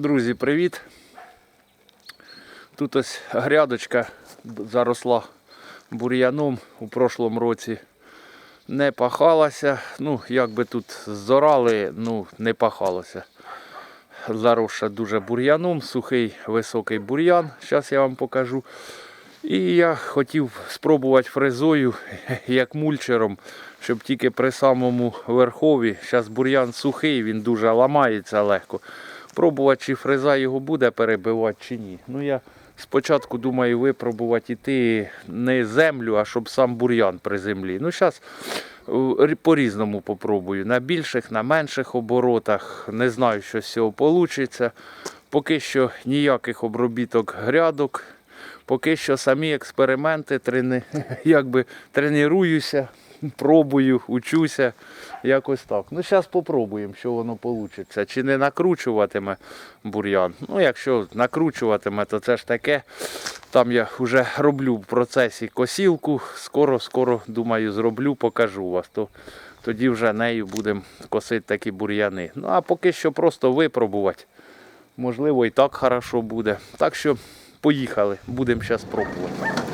Друзі, привіт! Тут ось грядочка заросла бур'яном у прошлому році. Не пахалася. Ну, як би тут зорали, ну, не пахалося. Заросша дуже бур'яном, сухий високий бур'ян. Зараз я вам покажу. І я хотів спробувати фрезою, як мульчером, щоб тільки при самому верхові. Зараз бур'ян сухий, він дуже ламається легко. Пробувати, чи фреза його буде перебивати, чи ні. Ну я спочатку думаю випробувати іти не землю, а щоб сам бур'ян при землі. Ну зараз по-різному попробую. На більших, на менших оборотах. Не знаю, що з цього вийде. Поки що ніяких обробіток грядок. Поки що самі експерименти, трени... якби тренуюся, пробую, учуся. Якось так. Ну, зараз спробуємо, що воно вийде. Чи не накручуватиме бур'ян. Ну, якщо накручуватиме, то це ж таке. Там я вже роблю в процесі косілку. Скоро-скоро, думаю, зроблю, покажу вас. То тоді вже нею будемо косити такі бур'яни. Ну, а поки що просто випробувати. Можливо, і так хорошо буде. Так що поїхали, будемо зараз пробувати.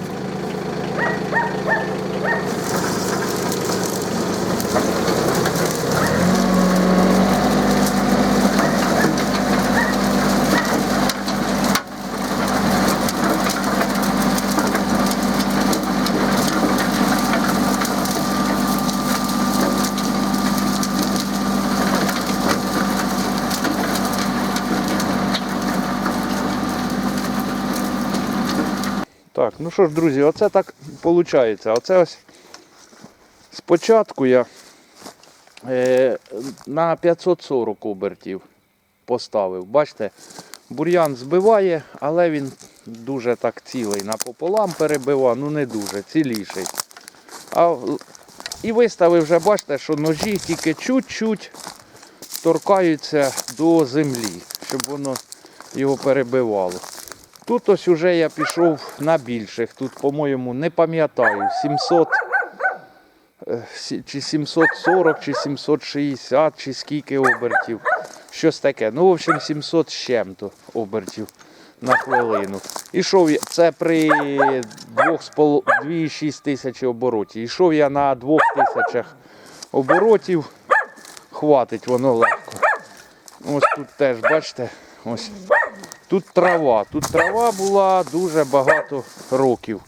Ну що ж, друзі, оце так виходить. Оце ось спочатку я е, на 540 обертів поставив. Бачите, бур'ян збиває, але він дуже так цілий напополам перебивав, ну не дуже, ціліший. А, і виставив вже, бачите, що ножі тільки чуть-чуть торкаються до землі, щоб воно його перебивало. Тут ось уже я пішов на більших. Тут, по-моєму, не пам'ятаю, 700 е, чи 740, чи 760, чи скільки обертів. Щось таке. Ну, в общем, 700 з чим-то обертів на хвилину. Ішов я, це при 2,6 тисяч оборотів. Ішов я на 2 тисячах оборотів. Хватить воно легко. Ось тут теж, бачите, ось. Тут трава. Тут трава була дуже багато років.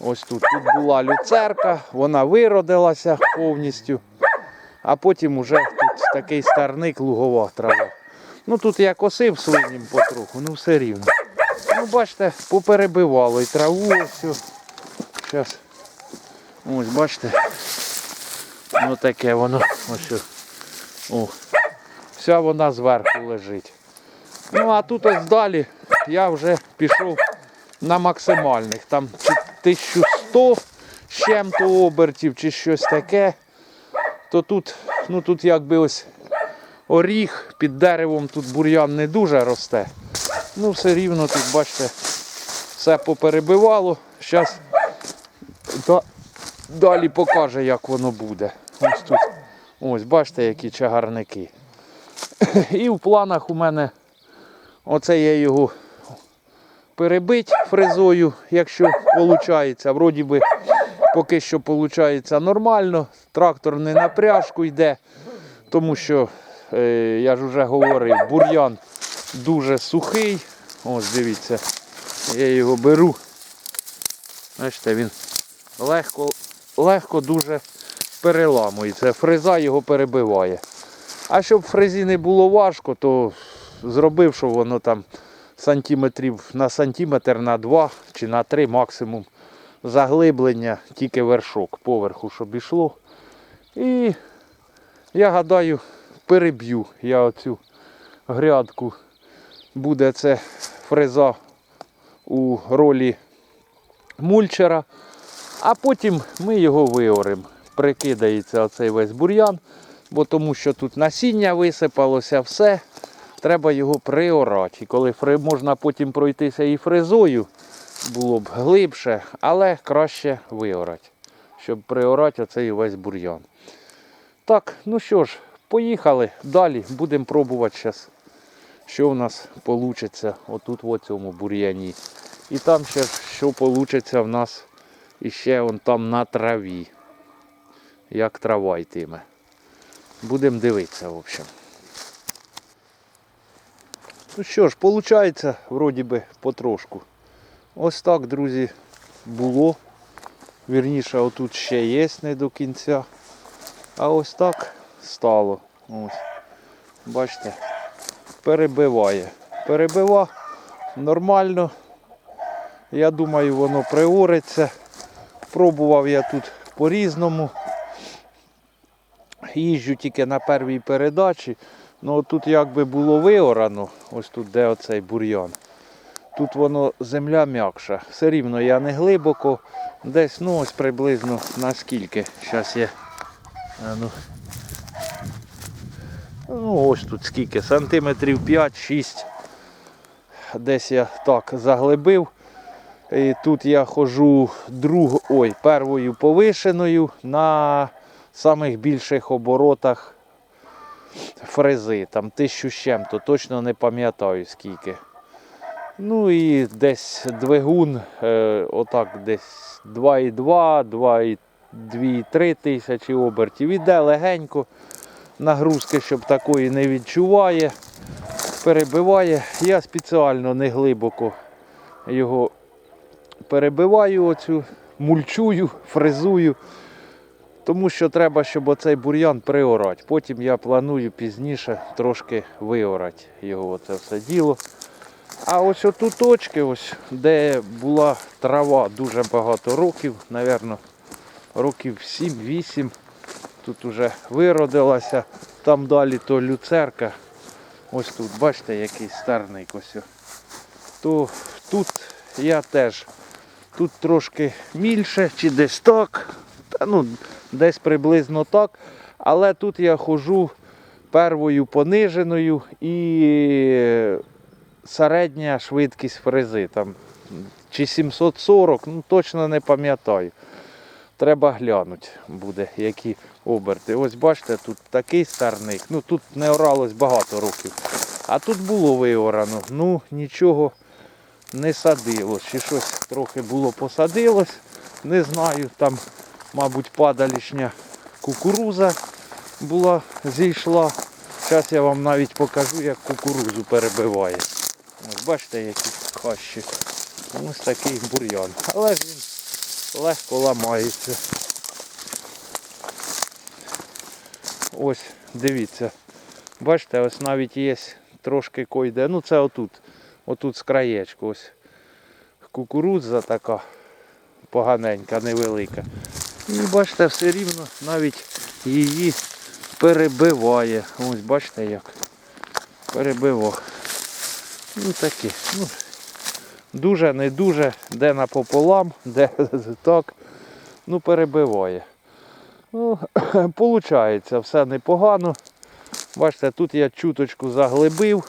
Ось тут. Тут була люцерка, вона виродилася повністю. А потім уже тут такий старник лугова трава. Ну тут я косив свинім потроху, ну все рівно. Ну бачите, поперебивало і траву ось. Зараз. Ось бачите. Ну таке воно. Ось. О. Вся вона зверху лежить. Ну а тут ось далі я вже пішов на максимальних. Там 1100 з чим-то обертів чи щось таке. То тут, ну тут якби ось оріг під деревом, тут бур'ян не дуже росте. Ну все рівно тут, бачите, все поперебивало. Зараз далі покаже, як воно буде. Ось тут. Ось, бачите, які чагарники. І в планах у мене Оце я його перебить фрезою, якщо виходить. Вроді би поки що виходить нормально. Трактор не на пряжку йде, тому що, е, я ж вже говорив, бур'ян дуже сухий. Ось дивіться, я його беру. Бачите, він легко, легко дуже переламується. Фреза його перебиває. А щоб фрезі не було важко, то зробив, що воно там сантиметрів на сантиметр, на два чи на три максимум заглиблення, тільки вершок поверху, щоб ішло. І я гадаю, переб'ю я оцю грядку. Буде це фреза у ролі мульчера, а потім ми його виоримо. Прикидається оцей весь бур'ян, бо тому що тут насіння висипалося, все треба його приорати. І коли фри... можна потім пройтися і фрезою, було б глибше, але краще виорати, щоб приорати оцей весь бур'ян. Так, ну що ж, поїхали далі, будемо пробувати зараз що в нас вийде отут в цьому бур'яні. І там ще що вийде в нас іще вон там на траві. Як трава йтиме. Будемо дивитися, в общем. Ну що ж, виходить, вроді би, потрошку. Ось так, друзі, було. Вірніше, отут ще є не до кінця. А ось так стало. Ось. Бачите, перебиває. Перебива нормально. Я думаю, воно приориться. Пробував я тут по-різному. Їжджу тільки на первій передачі. Ну тут якби було виорано, ось тут де оцей бур'ян. Тут воно земля м'якша. Все рівно я не глибоко. Десь ну ось приблизно наскільки. Зараз я. А, ну. ну ось тут скільки. Сантиметрів 5-6. Десь я так заглибив. І тут я ходжу друг, ой, первою повишеною на самих більших оборотах фрези. Там тисячу з чим-то, точно не пам'ятаю скільки. Ну і десь двигун, е, отак десь 2,2, 2,2-3 тисячі обертів. Іде легенько. Нагрузки, щоб такої не відчуває. Перебиває. Я спеціально не глибоко його перебиваю, оцю, мульчую, фрезую. Тому що треба, щоб оцей бур'ян приорати. Потім я планую пізніше трошки виорати його оце все діло. А ось отут точки, ось, де була трава дуже багато років, напевно, років 7-8. Тут вже виродилася. Там далі то люцерка. Ось тут, бачите, який старник ось. То тут я теж тут трошки мільше чи десь так. Та, ну, десь приблизно так. Але тут я ходжу первою пониженою і середня швидкість фрези. Там, чи 740, ну точно не пам'ятаю. Треба глянути буде, які оберти. Ось бачите, тут такий старник. Ну тут не оралось багато років. А тут було виорано. Ну нічого не садилось. Чи щось трохи було посадилось. Не знаю, там, мабуть, падалішня кукуруза була, зійшла. Зараз я вам навіть покажу, як кукурузу перебиває. Бачите, які хащі. Ось такий бур'ян. Але він легко ламається. Ось, дивіться. Бачите, ось навіть є трошки койде. Ну це отут. Отут з краєчку. Ось кукурудза така поганенька, невелика. І бачите, все рівно навіть її перебиває. Ось бачите як. Перебивав. Ну таке. Ну, дуже, не дуже, де напополам, де так. Ну, перебиває. Ну, Получається, все непогано. Бачите, тут я чуточку заглибив,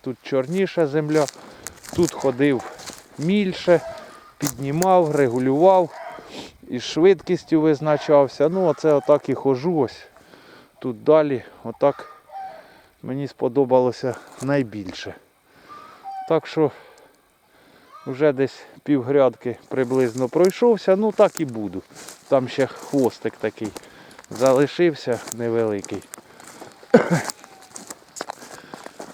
тут чорніша земля, тут ходив мільше, піднімав, регулював і швидкістю визначався. Ну, оце отак і хожу ось. Тут далі, отак мені сподобалося найбільше. Так що вже десь півгрядки приблизно пройшовся, ну так і буду. Там ще хвостик такий залишився невеликий.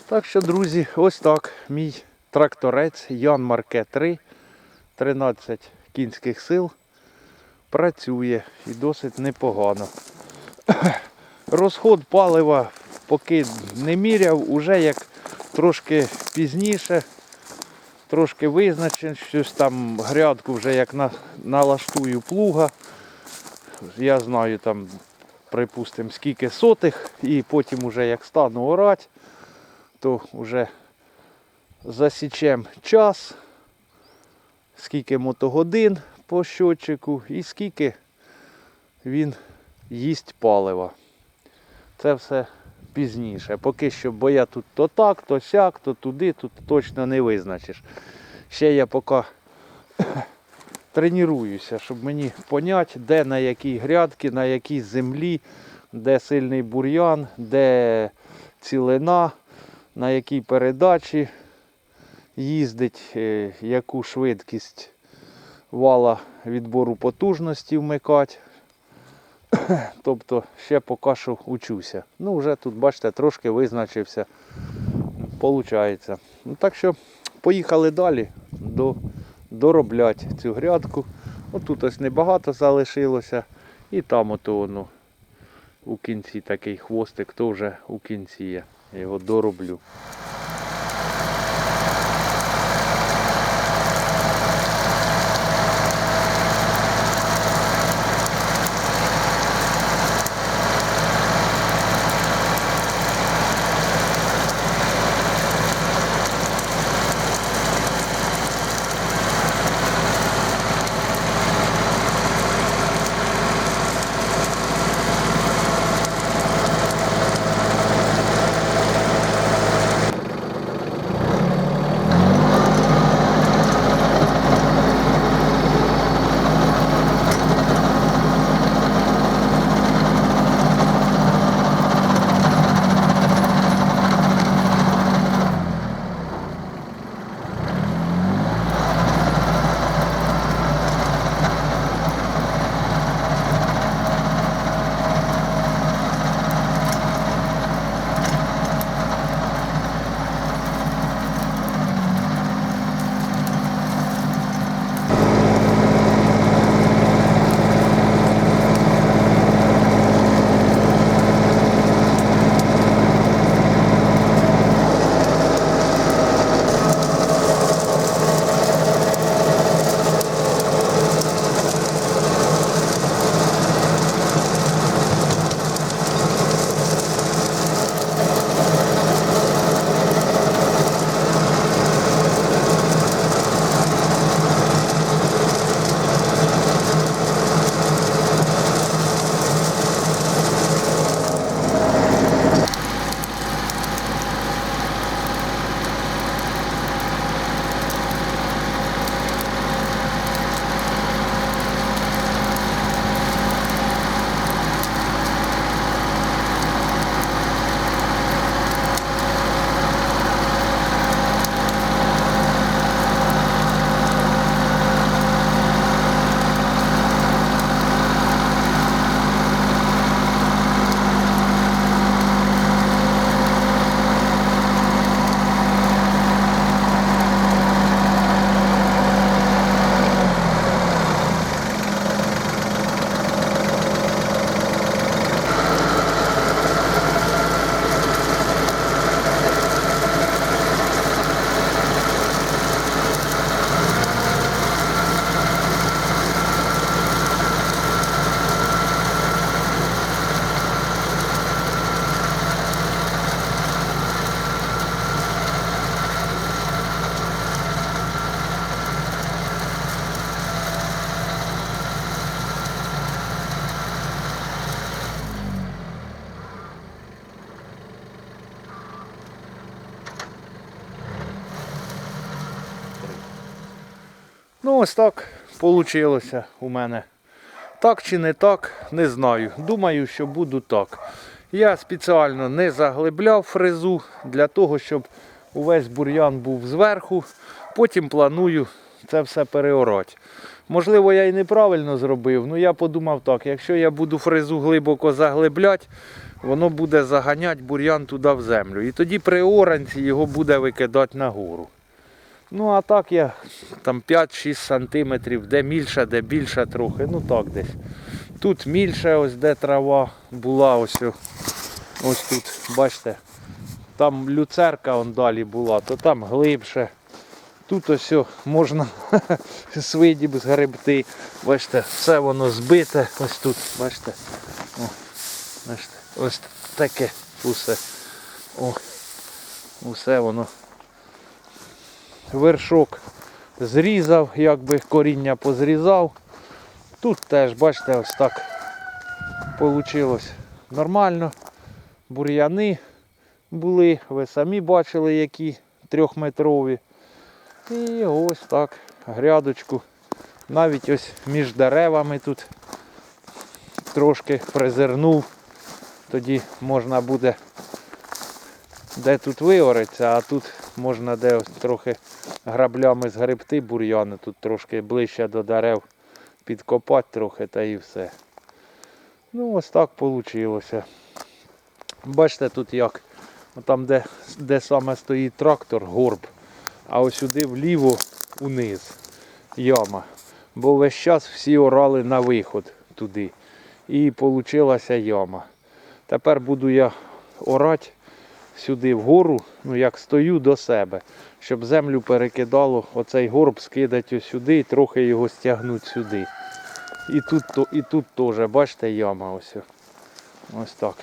Так що, друзі, ось так мій тракторець Ян Марке 3, 13 кінських сил. Працює і досить непогано. Розход палива поки не міряв, уже як трошки пізніше, трошки визначен, щось там грядку вже як на, налаштую плуга. Я знаю там, припустимо, скільки сотих, і потім уже як стану орати, то вже засічем час, скільки мотогодин по щотчику і скільки він їсть палива. Це все пізніше. Поки що, бо я тут то так, то сяк, то туди, тут точно не визначиш. Ще я поки тренуюся, щоб мені поняти, де на якій грядки, на якій землі, де сильний бур'ян, де цілина. на якій передачі їздить, е, яку швидкість вала відбору потужності вмикати. Тобто ще поки що учуся. Ну, вже тут, бачите, трошки визначився. Получається. Ну, так що поїхали далі до, доробляти цю грядку. Отут ось небагато залишилося. І там ото воно у кінці такий хвостик, то вже у кінці я його дороблю. Ну, ось так вийшло у мене. Так чи не так, не знаю. Думаю, що буду так. Я спеціально не заглибляв фрезу для того, щоб увесь бур'ян був зверху. Потім планую це все переорати. Можливо, я і неправильно зробив, але я подумав так, якщо я буду фрезу глибоко заглибляти, воно буде заганяти бур'ян туди в землю. І тоді при оранці його буде викидати нагору. Ну, а так я там 5-6 сантиметрів, де мільше, де більше трохи. Ну так десь. Тут мільше, ось де трава була, ось, ось тут, бачите. Там люцерка он далі була, то там глибше. Тут ось можна свидіб згребти. Бачите, все воно збите. Ось тут, бачите. О, бачите, ось таке усе. О, усе воно вершок зрізав, якби коріння позрізав. Тут теж, бачите, ось так вийшло нормально. Бур'яни були, ви самі бачили, які трьохметрові. І ось так, грядочку. Навіть ось між деревами тут трошки фрезернув. Тоді можна буде де тут виориться, а тут можна де ось трохи граблями згребти бур'яни, тут трошки ближче до дерев підкопати трохи та і все. Ну ось так вийшло. Бачите тут як. Там, де, де саме стоїть трактор, горб, а ось сюди вліво униз яма. Бо весь час всі орали на виход туди. І вийшла яма. Тепер буду я орати сюди вгору, ну як стою до себе, щоб землю перекидало, оцей горб скидати сюди і трохи його стягнути сюди. І тут, і тут теж, бачите, яма ось. Ось так.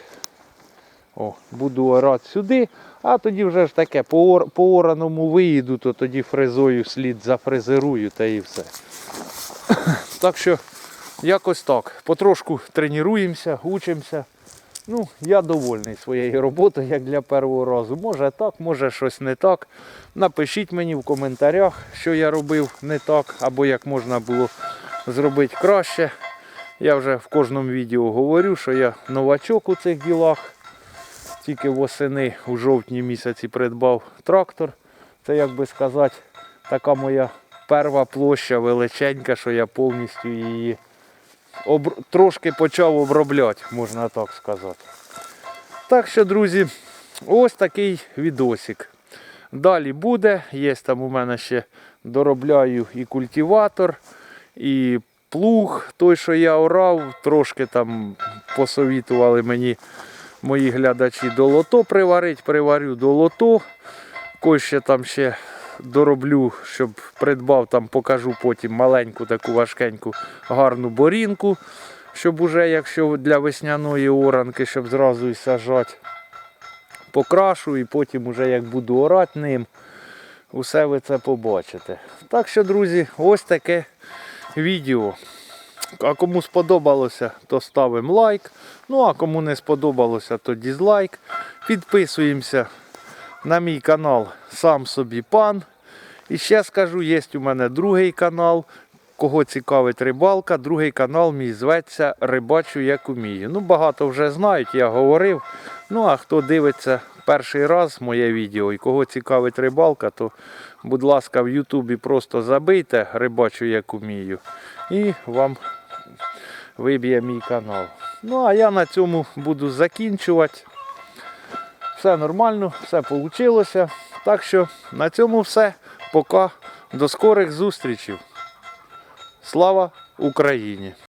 О, буду орати сюди, а тоді вже ж таке, по, по ораному виїду, то тоді фрезою слід зафрезерую та і все. Так що, якось так. Потрошку тренуємося, учимося. Ну, я довольний своєю роботою, як для першого разу. Може так, може щось не так. Напишіть мені в коментарях, що я робив не так, або як можна було зробити краще. Я вже в кожному відео говорю, що я новачок у цих ділах. Тільки восени у жовтні місяці придбав трактор. Це, як би сказати, така моя перша площа величенька, що я повністю її об... трошки почав обробляти, можна так сказати. Так що, друзі, ось такий відосик. Далі буде. Є там у мене ще доробляю і культиватор, і плуг, той, що я орав, трошки там посовітували мені мої глядачі до лото приварити, приварю до лото. Кось ще там ще дороблю, щоб придбав, там покажу потім маленьку таку важкеньку гарну борінку, щоб уже, якщо для весняної оранки, щоб зразу і сажати. Покрашу і потім уже як буду орати ним, усе ви це побачите. Так що, друзі, ось таке відео. А кому сподобалося, то ставимо лайк. Ну а кому не сподобалося, то дізлайк. Підписуємося на мій канал Сам собі пан. І ще скажу, є у мене другий канал. Кого цікавить рибалка, другий канал мій зветься Рибачу як умію. Ну, багато вже знають, я говорив. Ну, а хто дивиться перший раз моє відео і кого цікавить рибалка, то, будь ласка, в Ютубі просто забийте Рибачу як умію. І вам виб'є мій канал. Ну, а я на цьому буду закінчувати. Все нормально, все вийшло. Так що на цьому все. Пока. До скорих зустрічей. Слава Україні!